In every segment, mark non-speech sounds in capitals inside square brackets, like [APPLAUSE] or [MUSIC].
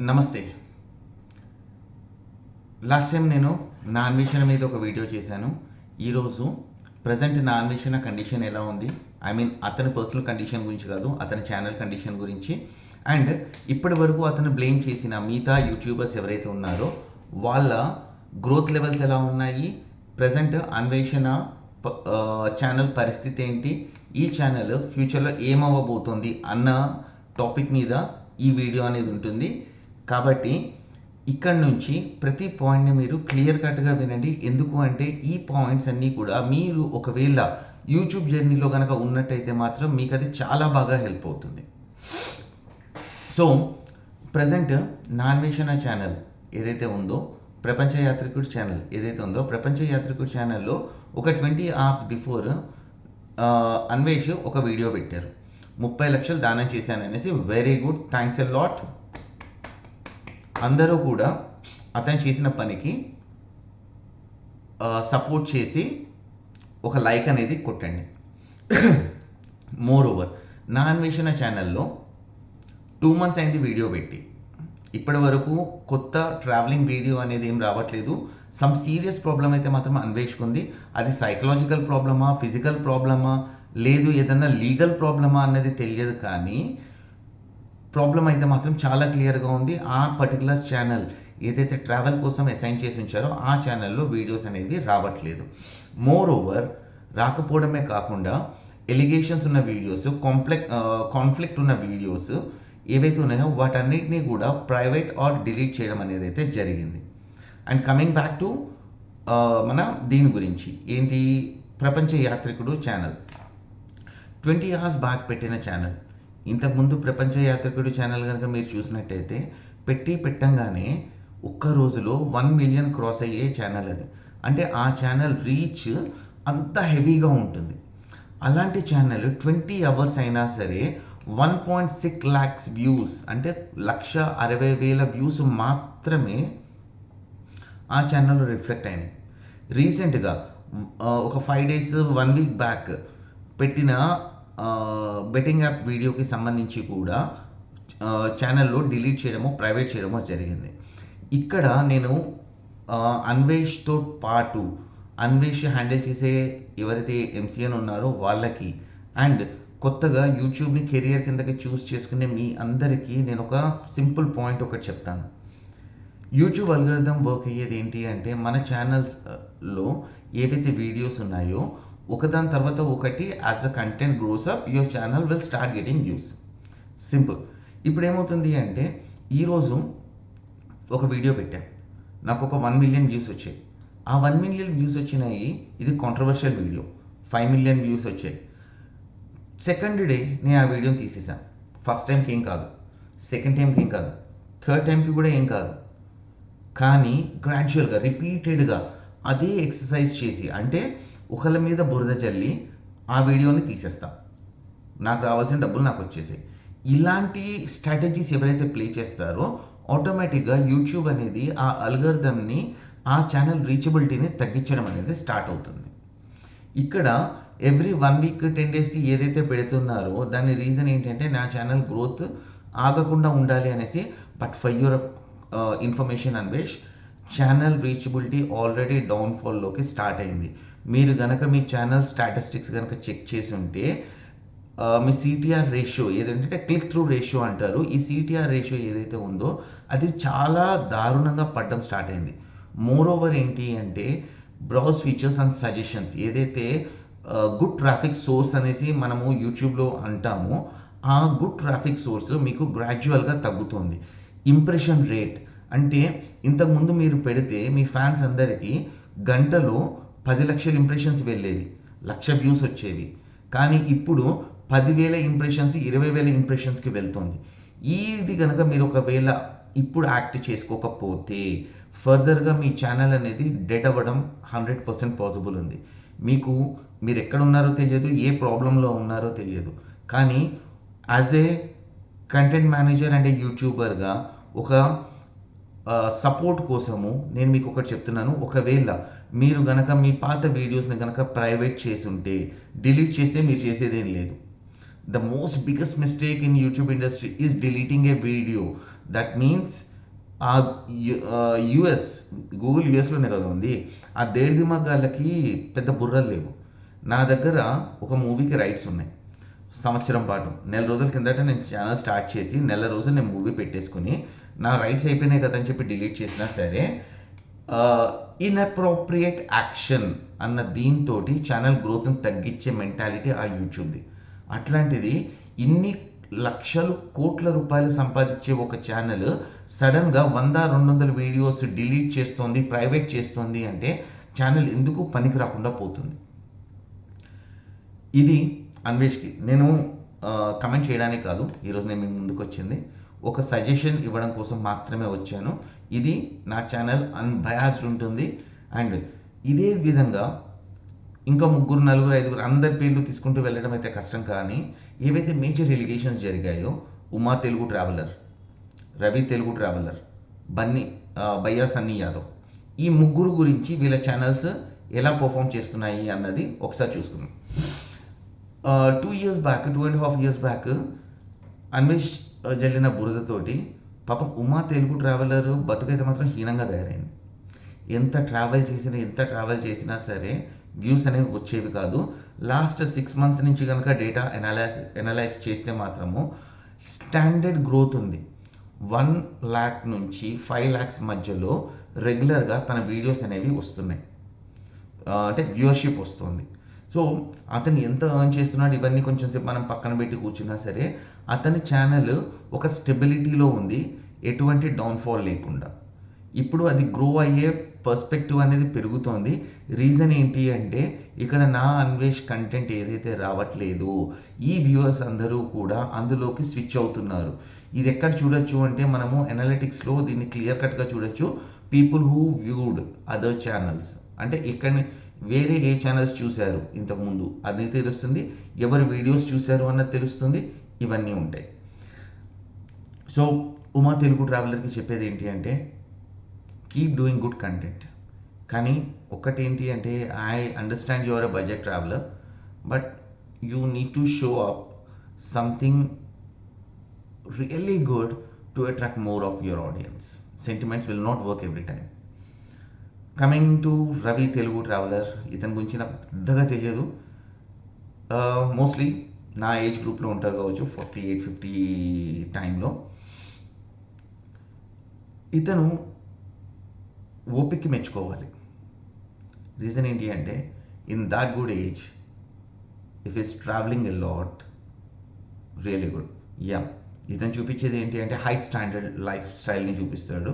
నమస్తే. Last time నేను నా అన్వేషణ మీద ఒక వీడియో చేశాను. ఈరోజు ప్రజెంట్ నా అన్వేషణ కండిషన్ ఎలా ఉంది? ఐ మీన్ అతని పర్సనల్ కండిషన్ గురించి కాదు అతని ఛానల్ కండిషన్ గురించి. అండ్ ఇప్పటి వరకు అతను బ్లేమ్ చేసిన మిగతా యూట్యూబర్స్ ఎవరైతే ఉన్నారో వాళ్ళ గ్రోత్ లెవెల్స్ ఎలా ఉన్నాయి? ప్రజెంట్ అన్వేషణ ప- ఛానల్ పరిస్థితి ఏంటి? ఈ ఛానల్ ఫ్యూచర్లో ఏమవ్వబోతుంది? అన్న టాపిక్ మీద ఈ వీడియో అనేది ఉంటుంది. కాబట్టి ఇక్కడ నుంచి ప్రతి పాయింట్ని మీరు క్లియర్ కట్గా వినండి. ఎందుకు అంటే ఈ పాయింట్స్ అన్నీ కూడా మీరు ఒకవేళ యూట్యూబ్ జర్నీలో కనుక ఉన్నట్టయితే మాత్రం మీకు అది చాలా బాగా హెల్ప్ అవుతుంది. సో ప్రజెంట్ నాన్వేషణ ఛానల్ ఏదైతే ఉందో ప్రపంచ యాత్రికుడు ఛానల్ ఏదైతే ఉందో ప్రపంచ యాత్రికుడు ఛానల్లో ఒక ట్వంటీ అవర్స్ బిఫోర్ అన్వేష్ ఒక వీడియో పెట్టారు. ముప్పై లక్షలు దానం చేశాను అనేసి very good thanks a lot అందరూ కూడా అతను చేసిన పనికి సపోర్ట్ చేసి ఒక లైక్ అనేది కొట్టండి. [CLEARS THROAT] మోర్ ఓవర్ నా అన్వేషణ ఛానల్లో టూ మంత్స్ అయింది వీడియో పెట్టి. ఇప్పటి వరకు కొత్త ట్రావెలింగ్ వీడియో అనేది ఏం రావట్లేదు. సమ్ సీరియస్ ప్రాబ్లం అయితే మాత్రం అన్వేషికుంది. అది సైకలాజికల్ ప్రాబ్లమా ఫిజికల్ ప్రాబ్లమా లేదు ఏదన్నా లీగల్ ప్రాబ్లమా అన్నది తెలియదు కానీ ప్రాబ్లం అయితే మాత్రం చాలా క్లియర్గా ఉంది. ఆ పర్టికులర్ ఛానల్ ఏదైతే ట్రావెల్ కోసం అసైన్ చేసి ఉంచారో ఆ ఛానల్లో వీడియోస్ అనేవి రావట్లేదు. మోర్ ఓవర్ రాకపోవడమే కాకుండా ఎలిగేషన్స్ ఉన్న వీడియోస్ కాంప్లెక్ కాన్ఫ్లిక్ట్ ఉన్న వీడియోస్ ఏవైతే ఉన్నాయో వాటన్నిటినీ కూడా ప్రైవేట్ ఆర్ డిలీట్ చేయడం అనేది అయితే జరిగింది. అండ్ కమింగ్ బ్యాక్ టు మన దీని గురించి. ఏంటి? ప్రపంచ యాత్రికుడు ఛానల్. ట్వంటీ అవర్స్ బ్యాక్ పెట్టిన ఛానల్. ఇంతకుముందు ప్రపంచ యాత్రికుడు ఛానల్ కనుక మీరు చూసినట్టయితే పెట్టి పెట్టంగానే ఒక్క రోజులో వన్ మిలియన్ క్రాస్ అయ్యే ఛానల్ అది. అంటే ఆ ఛానల్ రీచ్ అంత హెవీగా ఉంటుంది. అలాంటి ఛానల్ ట్వంటీ అవర్స్ అయినా సరే one point six lakhs views అంటే లక్ష అరవై వేల వ్యూస్ మాత్రమే ఆ ఛానల్లో రిఫ్లెక్ట్ అయినాయి. రీసెంట్గా ఒక five days one week back పెట్టిన బెట్టింగ్ యాప్ వీడియోకి సంబంధించి కూడా ఛానల్లో డిలీట్ చేయడమో ప్రైవేట్ చేయడమో జరిగింది. ఇక్కడ నేను అన్వేష్తో పాటు అన్వేష్ హ్యాండిల్ చేసే ఎవరైతే ఎంసీఎన్ ఉన్నారో వాళ్ళకి అండ్ కొత్తగా యూట్యూబ్ని కెరియర్ కిందకి చూస్ చేసుకునే మీ అందరికీ నేను ఒక సింపుల్ పాయింట్ ఒకటి చెప్తాను. యూట్యూబ్ అల్గరిథం వర్క్ అయ్యేది ఏంటి అంటే మన ఛానల్స్లో ఏవైతే వీడియోస్ ఉన్నాయో ఒకదాని తర్వాత ఒకటి as the content grows up your channel will start getting views simple ఇప్పుడు ఏమవుతుంది అంటే ఈరోజు ఒక వీడియో పెట్టాను నాకు ఒక వన్ మిలియన్ వ్యూస్ వచ్చాయి. ఆ వన్ మిలియన్ వ్యూస్ వచ్చినాయి ఇది controversial video five million views వచ్చాయి. సెకండ్ డే నేను ఆ వీడియోని తీసేసాను ఫస్ట్ టైంకి ఏం కాదు. సెకండ్ టైంకి ఏం కాదు. థర్డ్ టైంకి కూడా ఏం కాదు. కానీ గ్రాడ్యువల్గా రిపీటెడ్గా అదే ఎక్సర్సైజ్ చేసి అంటే ఒకళ్ళ మీద బురద చల్లి ఆ వీడియోని తీసేస్తాం. నాకు రావాల్సిన డబ్బులు నాకు వచ్చేసాయి. ఇలాంటి స్ట్రాటజీస్ ఎవరైతే ప్లే చేస్తారో ఆటోమేటిక్గా యూట్యూబ్ అనేది ఆ అల్గర్దమ్ని ఆ ఛానల్ రీచబిలిటీని తగ్గించడం అనేది స్టార్ట్ అవుతుంది. ఇక్కడ ఎవ్రీ వన్ వీక్ టెన్ డేస్కి ఏదైతే పెడుతున్నారో దాని రీజన్ ఏంటంటే నా ఛానల్ గ్రోత్ ఆగకుండా ఉండాలి అనేసి but for your information Anvesh channel reachability already డౌన్ఫాల్లోకి start అయింది. మీరు గనక మీ ఛానల్ స్టాటిస్టిక్స్ కనుక చెక్ చేసి ఉంటే మీ సిటిఆర్ రేషియో ఏదంటే క్లిక్ త్రూ రేషియో అంటారు. ఈ సిటిఆర్ రేషియో ఏదైతే ఉందో అది చాలా దారుణంగా పడడం స్టార్ట్ అయింది. మోర్ ఓవర్ ఏంటి అంటే బ్రౌజ్ ఫీచర్స్ అండ్ సజెషన్స్ ఏదైతే గుడ్ ట్రాఫిక్ సోర్స్ అనేసి మనము యూట్యూబ్లో అంటామో ఆ గుడ్ ట్రాఫిక్ సోర్స్ మీకు గ్రాడ్యువల్గా తగ్గుతుంది. ఇంప్రెషన్ రేట్ అంటే ఇంతకుముందు మీరు పెడితే మీ ఫ్యాన్స్ అందరికీ గంటలో పది లక్షల ఇంప్రెషన్స్ వెళ్ళేవి లక్ష వ్యూస్ వచ్చేవి. కానీ ఇప్పుడు పదివేల ఇంప్రెషన్స్ ఇరవై వేల ఇంప్రెషన్స్కి వెళ్తుంది. ఇది కనుక మీరు ఒకవేళ ఇప్పుడు యాక్ట్ చేసుకోకపోతే ఫర్దర్గా మీ ఛానల్ అనేది డెడ్ అవ్వడం హండ్రెడ్ పర్సెంట్ పాసిబుల్ ఉంది. మీకు మీరు ఎక్కడ ఉన్నారో తెలియదు ఏ ప్రాబ్లంలో ఉన్నారో తెలియదు. కానీ as a content manager and a యూట్యూబర్గా ఒక సపోర్ట్ కోసము నేను మీకు ఒకటి చెప్తున్నాను. ఒకవేళ మీరు గనక మీ పాత వీడియోస్ని గనక ప్రైవేట్ చేసి ఉంటే డిలీట్ చేస్తే మీరు చేసేదేం లేదు. The most biggest mistake in YouTube industry is deleting a video that means ఆ యుఎస్ గూగుల్ యుఎస్లోనే కదా ఉంది. ఆ దేడిది మగ్గాళ్ళకి పెద్ద బుర్రలు లేవు. నా దగ్గర ఒక మూవీకి రైట్స్ ఉన్నాయి. సంవత్సరం పాటు. నెల రోజుల కిందట నేను ఛానల్ స్టార్ట్ చేసి నెల రోజులు నేను మూవీ పెట్టేసుకుని నా రైట్స్ అయిపోయినాయి కదా అని చెప్పి డిలీట్ చేసినా సరే ఇన్అప్రోప్రియేట్ యాక్షన్ అన్న దీంతో ఛానల్ గ్రోత్ని తగ్గించే మెంటాలిటీ ఆ యూట్యూబ్ది అట్లాంటిది ఇన్ని లక్షలు కోట్ల రూపాయలు సంపాదించే ఒక ఛానల్ సడన్గా వంద రెండు వందల వీడియోస్ డిలీట్ చేస్తోంది ప్రైవేట్ చేస్తోంది అంటే ఛానల్ ఎందుకు పనికి రాకుండా పోతుంది? ఇది అన్వేష్కి. నేను కమెంట్ చేయడానికి కాదు ఈరోజు నేను మీ ముందుకు వచ్చింది. ఒక సజెషన్ ఇవ్వడం కోసం మాత్రమే వచ్చాను. ఇది నా ఛానల్ అన్బయాస్డ్ ఉంటుంది. అండ్ ఇదే విధంగా ఇంకా ముగ్గురు నలుగురు ఐదుగురు అందరి పేర్లు తీసుకుంటూ వెళ్ళడం అయితే కష్టం కానీ ఏవైతే మేజర్ ఎలిగేషన్స్ జరిగాయో ఉమా తెలుగు ట్రావెలర్ రవి తెలుగు ట్రావెలర్ బన్నీ బయ్యా సన్నీ యాదవ్ ఈ ముగ్గురు గురించి వీళ్ళ ఛానల్స్ ఎలా పర్ఫామ్ చేస్తున్నాయి అన్నది ఒకసారి చూసుకుందాం. Two years back two and half years back Anvesh జల్లిన బురదతోటి పాపం ఉమా తెలుగు ట్రావెలర్ బతుకైతే మాత్రం హీనంగా తయారైంది. ఎంత ట్రావెల్ చేసినా ఎంత ట్రావెల్ చేసినా సరే వ్యూస్ అనేవి వచ్చేవి కాదు. లాస్ట్ సిక్స్ మంత్స్ నుంచి కనుక డేటా ఎనలైజ్ ఎనలైజ్ చేస్తే మాత్రము స్టాండర్డ్ గ్రోత్ ఉంది. వన్ ల్యాక్ నుంచి ఫైవ్ ల్యాక్స్ మధ్యలో రెగ్యులర్గా తన వీడియోస్ అనేవి వస్తున్నాయి. అంటే వ్యూవర్షిప్ వస్తుంది. సో అతను ఎంత ఎర్న్ చేస్తున్నాడు ఇవన్నీ కొంచెం సేపు మనం పక్కన పెట్టి కూర్చున్నా సరే అతని ఛానల్ ఒక స్టెబిలిటీలో ఉంది ఎటువంటి డౌన్ఫాల్ లేకుండా. ఇప్పుడు అది గ్రో అయ్యే పర్స్పెక్టివ్ అనేది పెరుగుతోంది. రీజన్ ఏంటి అంటే ఇక్కడ నా అన్వేష్ కంటెంట్ ఏదైతే రావట్లేదు ఈ వ్యూవర్స్ అందరూ కూడా అందులోకి స్విచ్ అవుతున్నారు. ఇది ఎక్కడ చూడొచ్చు అంటే మనము ఎనాలిటిక్స్లో దీన్ని క్లియర్ కట్గా చూడొచ్చు. People who viewed other channels అంటే ఇక్కడ వేరే ఏ ఛానల్స్ చూశారు ఇంతకుముందు? అది తెలుస్తుంది. ఎవరు వీడియోస్ చూశారు అన్నది తెలుస్తుంది. ఇవన్నీ ఉంటాయి. సో ఉమా తెలుగు ట్రావెలర్కి చెప్పేది ఏంటి అంటే కీప్ డూయింగ్ గుడ్ కంటెంట్. కానీ ఒక్కటి ఏంటి అంటే I understand your uh budget traveller but you need to show up something really good to attract more of your audience. Sentiments will not work every time coming to Ravi Telugu traveller ఇతని గురించి నాకు పెద్దగా తెలియదు. Uh, mostly నా age గ్రూప్లో ఉంటారు కావచ్చు forty eight fifty టైంలో ఇతను ఓపిక్కి మెచ్చుకోవాలి. రీజన్ ఏంటి అంటే in that good age if is travelling a lot really good yeah ఇతను చూపించేది ఏంటి అంటే హై స్టాండర్డ్ లైఫ్ స్టైల్ని చూపిస్తాడు.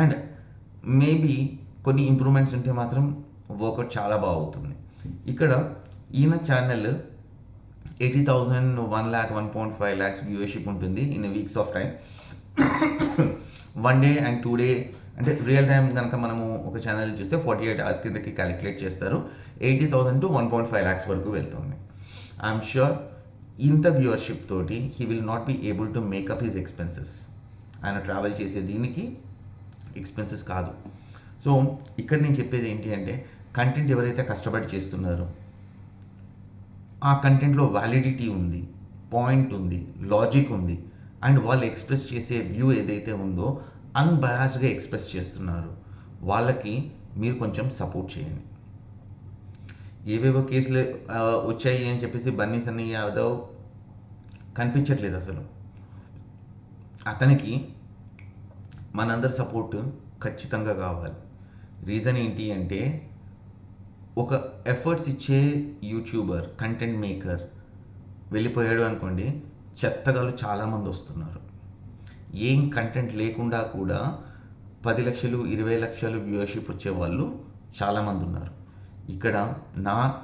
అండ్ మేబీ కొన్ని ఇంప్రూవ్మెంట్స్ ఉంటే మాత్రం వర్కౌట్ చాలా బాగుతుంది ఇక్కడ ఈయన channel eighty thousand one lakh one point five lakhs viewership ఉంటుంది in weeks of time one day and two day అంటే రియల్ టైం కనుక మనము ఒక ఛానల్ చూస్తే ఫార్టీ ఎయిట్ అవర్స్ కిందకి క్యాలిక్యులేట్ చేస్తారు. Eighty thousand to one point five lakhs వరకు వెళ్తుంది. ఐఎమ్ షూర్ ఇంత వ్యూవర్షిప్ తోటి he will not be able to make up his expenses ఆయన ట్రావెల్ చేసే దీనికి ఎక్స్పెన్సెస్ కాదు. సో ఇక్కడ నేను చెప్పేది ఏంటి అంటే కంటెంట్ ఎవరైతే కష్టపడి చేస్తున్నారో ఆ కంటెంట్లో వ్యాలిడిటీ ఉంది పాయింట్ ఉంది లాజిక్ ఉంది అండ్ వాళ్ళు ఎక్స్ప్రెస్ చేసే వ్యూ ఏదైతే ఉందో అన్బయాస్డ్గా ఎక్స్ప్రెస్ చేస్తున్నారు. వాళ్ళకి మీరు కొంచెం సపోర్ట్ చేయండి. ఏవేవో కేసులు వచ్చాయి అని చెప్పేసి బన్నీ సన్నీ యాదవ్ కనిపించట్లేదు అసలు. అతనికి మనందరి సపోర్ట్ ఖచ్చితంగా కావాలి. రీజన్ ఏంటి అంటే ఒక ఎఫర్ట్స్ ఇచ్చే యూట్యూబర్ కంటెంట్ మేకర్ వెళ్ళిపోయాడు అనుకోండి చెత్తగాళ్ళు చాలామంది వస్తున్నారు. ఏం కంటెంట్ లేకుండా కూడా పది లక్షలు ఇరవై లక్షలు వ్యూవర్షిప్ వచ్చే వాళ్ళు చాలామంది ఉన్నారు. ఇక్కడ నా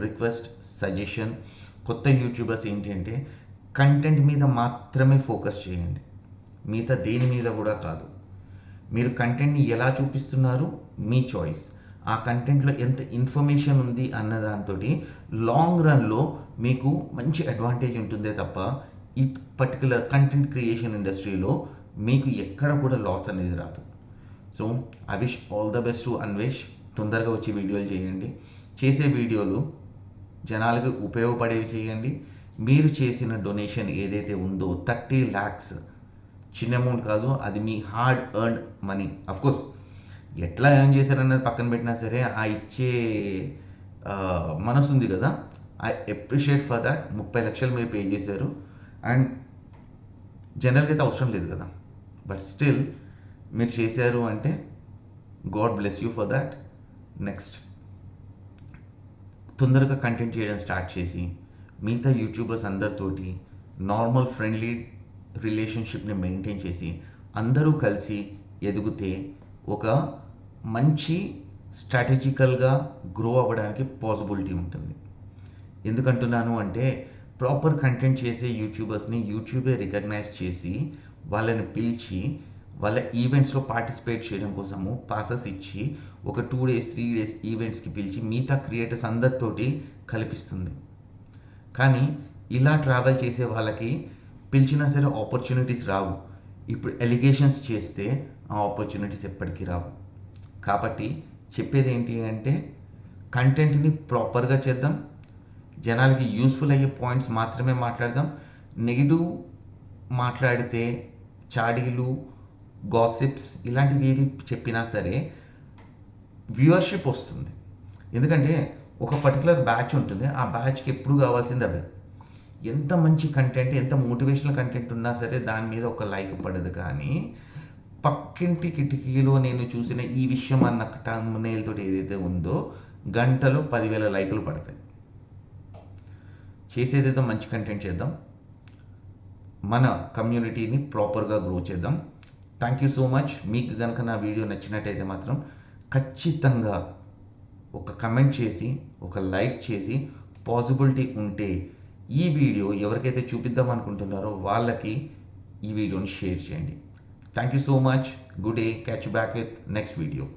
రిక్వెస్ట్ సజెషన్ కొత్త యూట్యూబర్స్ ఏంటి అంటే కంటెంట్ మీద మాత్రమే ఫోకస్ చేయండి. మిగతా దేని మీద కూడా కాదు. మీరు కంటెంట్ని ఎలా చూపిస్తున్నారు? మీ చాయిస్ ఆ కంటెంట్లో ఎంత ఇన్ఫర్మేషన్ ఉంది అన్న దాంతో లాంగ్ రన్లో మీకు మంచి అడ్వాంటేజ్ ఉంటుందే తప్ప ఈ పర్టికులర్ కంటెంట్ క్రియేషన్ ఇండస్ట్రీలో మీకు ఎక్కడ కూడా లాస్ అనేది రాదు. So I wish all the best to Anvesh తొందరగా వచ్చి వీడియోలు చేయండి. చేసే వీడియోలు జనాలకు ఉపయోగపడేవి చేయండి. మీరు చేసిన డొనేషన్ ఏదైతే ఉందో థర్టీ ల్యాక్స్ చిన్న అమౌంట్ కాదు అది మీ hard earn money of course ఎట్లా ఏం చేశారన్నది పక్కన పెట్టినా సరే ఆ ఇచ్చే మనసు ఉంది కదా. ఐ అప్రిషియేట్ ఫర్ దట్ ముప్పై లక్షలు మీరు పే చేశారు. అండ్ జనరల్గా అయితే అవసరం లేదు కదా. బట్ స్టిల్ మీరు చేశారు అంటే God bless you for that next తొందరగా కంటెంట్ చేయడం స్టార్ట్ చేసి మిగతా యూట్యూబర్స్ అందరితోటి నార్మల్ ఫ్రెండ్లీ రిలేషన్షిప్ని మెయింటైన్ చేసి అందరూ కలిసి ఎదిగితే ఒక మంచి స్ట్రాటజికల్గా గ్రో అవ్వడానికి పాసిబిలిటీ ఉంటుంది. ఎందుకంటున్నాను అంటే ప్రాపర్ కంటెంట్ చేసే యూట్యూబర్స్ని యూట్యూబే రికగ్నైజ్ చేసి వాళ్ళని పిలిచి వాళ్ళ ఈవెంట్స్లో పార్టిసిపేట్ చేయడం కోసము పాసెస్ ఇచ్చి ఒక టూ డేస్ త్రీ డేస్ ఈవెంట్స్కి పిలిచి మిగతా క్రియేటర్స్ అందరితోటి కల్పిస్తుంది. కానీ ఇలా ట్రావెల్ చేసే వాళ్ళకి పిలిచినా సరే ఆపర్చునిటీస్ రావు. ఇప్పుడు ఎలిగేషన్స్ చేస్తే ఆ ఆపర్చునిటీస్ ఎప్పటికీ రావు. కాబట్టి చెప్పేది ఏంటి అంటే కంటెంట్ని ప్రాపర్గా చేద్దాం. జనాలకి యూస్ఫుల్ అయ్యే పాయింట్స్ మాత్రమే మాట్లాడదాం. నెగిటివ్ మాట్లాడితే చాడీలు గాసిప్స్ ఇలాంటివి ఏవి చెప్పినా సరే వ్యూవర్షిప్ వస్తుంది. ఎందుకంటే ఒక పర్టికులర్ బ్యాచ్ ఉంటుంది. ఆ బ్యాచ్కి ఎప్పుడు కావాల్సింది అవే. ఎంత మంచి కంటెంట్ ఎంత మోటివేషనల్ కంటెంట్ ఉన్నా సరే దాని మీద ఒక లైక్ పడదు కానీ పక్కింటి కిటికీలో నేను చూసిన ఈ విషయం అన్న టమ్నేల్తో ఏదైతే ఉందో గంటలో పదివేల లైకులు పడతాయి. చేసేదేదో మంచి కంటెంట్ చేద్దాం. మన కమ్యూనిటీని ప్రాపర్గా గ్రో చేద్దాం. థ్యాంక్ యూ సో మచ్ మీకు కనుక నా వీడియో నచ్చినట్టయితే మాత్రం ఖచ్చితంగా ఒక కమెంట్ చేసి ఒక లైక్ చేసి పాసిబిలిటీ ఉంటే ఈ వీడియో ఎవరికైతే చూపిద్దాం అనుకుంటున్నారో వాళ్ళకి ఈ వీడియోని షేర్ చేయండి. Thank you so much. Good day. Catch you back with next video.